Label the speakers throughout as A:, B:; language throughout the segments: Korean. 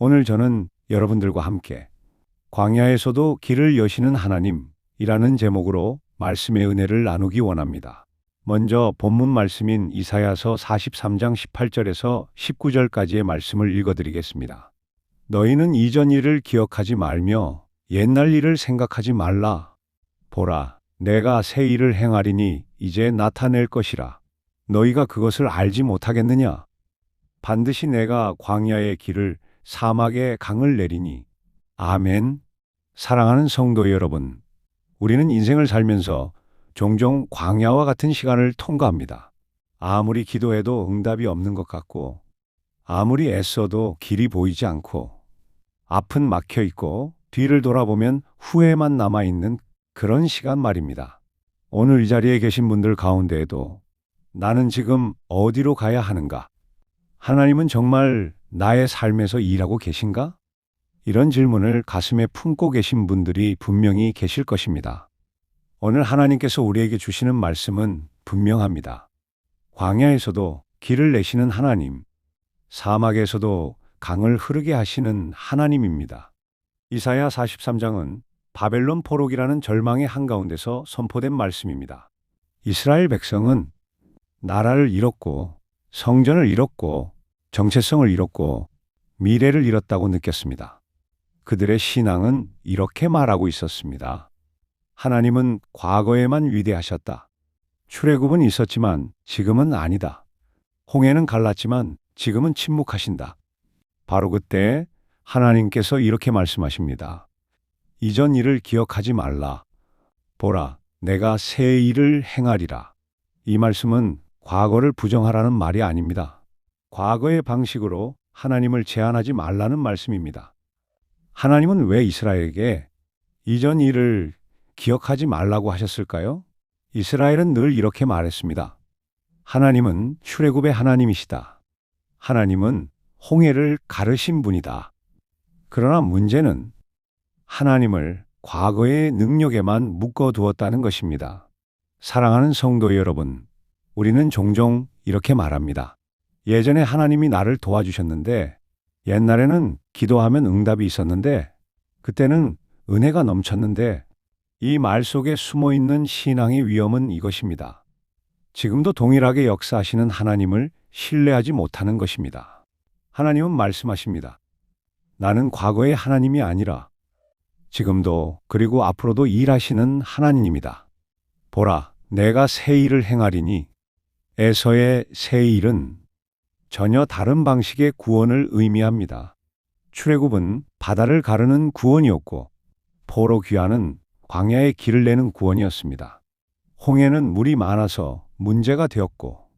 A: 오늘 저는 여러분들과 함께 광야에서도 길을 여시는 하나님이라는 제목으로 말씀의 은혜를 나누기 원합니다. 먼저 본문 말씀인 이사야서 43장 18절에서 19절까지의 말씀을 읽어드리겠습니다. 너희는 이전 일을 기억하지 말며 옛날 일을 생각하지 말라. 보라, 내가 새 일을 행하리니 이제 나타낼 것이라. 너희가 그것을 알지 못하겠느냐? 반드시 내가 광야의 길을 사막의 강을 내리니. 아멘. 사랑하는 성도 여러분, 우리는 인생을 살면서 종종 광야와 같은 시간을 통과합니다. 아무리 기도해도 응답이 없는 것 같고, 아무리 애써도 길이 보이지 않고, 앞은 막혀 있고, 뒤를 돌아보면 후회만 남아 있는 그런 시간 말입니다. 오늘 이 자리에 계신 분들 가운데에도 나는 지금 어디로 가야 하는가? 하나님은 정말 나의 삶에서 일하고 계신가? 이런 질문을 가슴에 품고 계신 분들이 분명히 계실 것입니다. 오늘 하나님께서 우리에게 주시는 말씀은 분명합니다. 광야에서도 길을 내시는 하나님, 사막에서도 강을 흐르게 하시는 하나님입니다. 이사야 43장은 바벨론 포록이라는 절망의 한가운데서 선포된 말씀입니다. 이스라엘 백성은 나라를 잃었고 성전을 잃었고 정체성을 잃었고 미래를 잃었다고 느꼈습니다. 그들의 신앙은 이렇게 말하고 있었습니다. 하나님은 과거에만 위대하셨다. 출애굽은 있었지만 지금은 아니다. 홍해는 갈랐지만 지금은 침묵하신다. 바로 그때 하나님께서 이렇게 말씀하십니다. 이전 일을 기억하지 말라. 보라, 내가 새 일을 행하리라. 이 말씀은 과거를 부정하라는 말이 아닙니다. 과거의 방식으로 하나님을 제한하지 말라는 말씀입니다. 하나님은 왜 이스라엘에게 이전 일을 기억하지 말라고 하셨을까요? 이스라엘은 늘 이렇게 말했습니다. 하나님은 출애굽의 하나님이시다. 하나님은 홍해를 가르신 분이다. 그러나 문제는 하나님을 과거의 능력에만 묶어두었다는 것입니다. 사랑하는 성도 여러분, 우리는 종종 이렇게 말합니다. 예전에 하나님이 나를 도와주셨는데, 옛날에는 기도하면 응답이 있었는데, 그때는 은혜가 넘쳤는데, 이 말 속에 숨어 있는 신앙의 위험은 이것입니다. 지금도 동일하게 역사하시는 하나님을 신뢰하지 못하는 것입니다. 하나님은 말씀하십니다. 나는 과거의 하나님이 아니라 지금도 그리고 앞으로도 일하시는 하나님입니다. 보라, 내가 새 일을 행하리니 에서의 새 일은 전혀 다른 방식의 구원을 의미합니다. 출애굽은 바다를 가르는 구원이었고 포로 귀환은 광야의 길을 내는 구원이었습니다. 홍해는 물이 많아서 문제가 되었고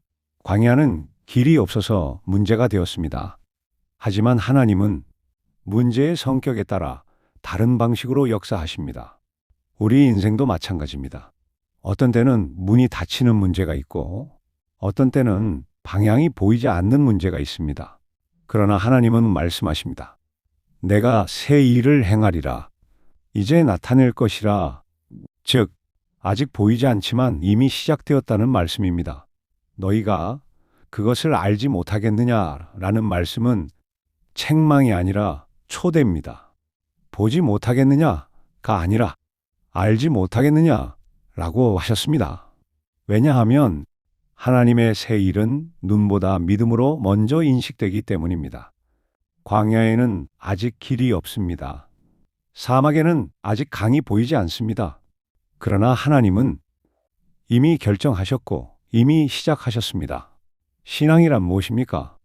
A: 광야는 길이 없어서 문제가 되었습니다. 하지만 하나님은 문제의 성격에 따라 다른 방식으로 역사하십니다. 우리 인생도 마찬가지입니다. 어떤 때는 문이 닫히는 문제가 있고 어떤 때는 방향이 보이지 않는 문제가 있습니다. 그러나 하나님은 말씀하십니다. 내가 새 일을 행하리라. 이제 나타낼 것이라. 즉, 아직 보이지 않지만 이미 시작되었다는 말씀입니다. 너희가 그것을 알지 못하겠느냐라는 말씀은 책망이 아니라 초대입니다. 보지 못하겠느냐가 아니라 알지 못하겠느냐라고 하셨습니다. 왜냐하면 하나님의 새 일은 눈보다 믿음으로 먼저 인식되기 때문입니다. 광야에는 아직 길이 없습니다. 사막에는 아직 강이 보이지 않습니다. 그러나 하나님은 이미 결정하셨고 이미 시작하셨습니다. 신앙이란 무엇입니까?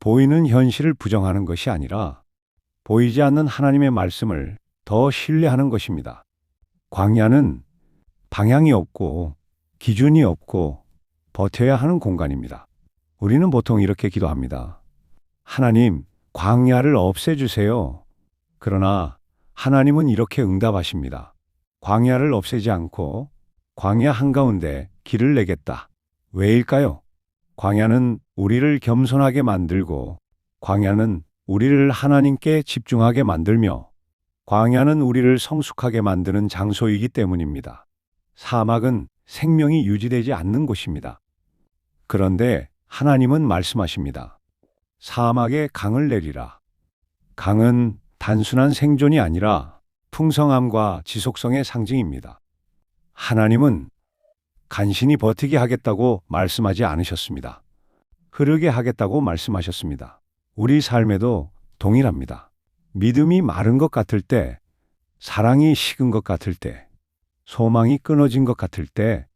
A: 보이는 현실을 부정하는 것이 아니라 보이지 않는 하나님의 말씀을 더 신뢰하는 것입니다. 광야는 방향이 없고 기준이 없고 버텨야 하는 공간입니다. 우리는 보통 이렇게 기도합니다. 하나님, 광야를 없애주세요. 그러나 하나님은 이렇게 응답하십니다. 광야를 없애지 않고 광야 한가운데 길을 내겠다. 왜일까요? 광야는 우리를 겸손하게 만들고 광야는 우리를 하나님께 집중하게 만들며 광야는 우리를 성숙하게 만드는 장소이기 때문입니다. 사막은 생명이 유지되지 않는 곳입니다. 그런데 하나님은 말씀하십니다. 사막에 강을 내리라. 강은 단순한 생존이 아니라 풍성함과 지속성의 상징입니다. 하나님은 간신히 버티게 하겠다고 말씀하지 않으셨습니다. 흐르게 하겠다고 말씀하셨습니다. 우리 삶에도 동일합니다. 믿음이 마른 것 같을 때, 사랑이 식은 것 같을 때, 소망이 끊어진 것 같을 때,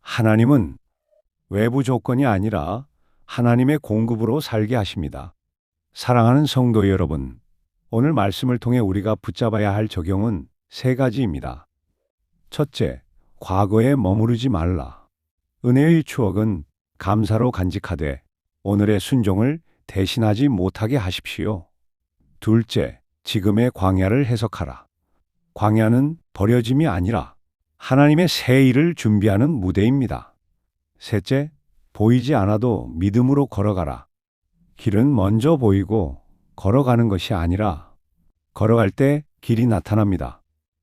A: 하나님은 외부 조건이 아니라 하나님의 공급으로 살게 하십니다. 사랑하는 성도 여러분, 오늘 말씀을 통해 우리가 붙잡아야 할 적용은 세 가지입니다. 첫째, 과거에 머무르지 말라. 은혜의 추억은 감사로 간직하되 오늘의 순종을 대신하지 못하게 하십시오. 둘째, 지금의 광야를 해석하라. 광야는 버려짐이 아니라 하나님의 새 일을 준비하는 무대입니다. 셋째, 보이지 않아도 믿음으로 걸어가라. 길은 먼저 보이고 걸어가는 것이 아니라 걸어갈 때 길이 나타납니다.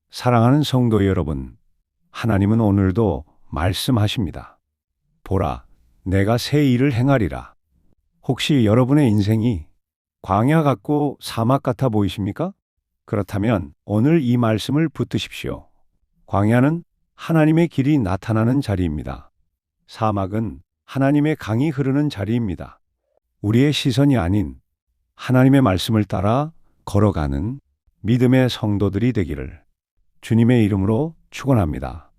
A: 사랑하는 성도 여러분, 하나님은 오늘도 말씀하십니다. 보라, 내가 새 일을 행하리라. 혹시 여러분의 인생이 광야 같고 사막 같아 보이십니까? 그렇다면 오늘 이 말씀을 붙드십시오. 광야는 하나님의 길이 나타나는 자리입니다. 사막은 하나님의 강이 흐르는 자리입니다. 우리의 시선이 아닌 하나님의 말씀을 따라 걸어가는 믿음의 성도들이 되기를 주님의 이름으로 축원합니다.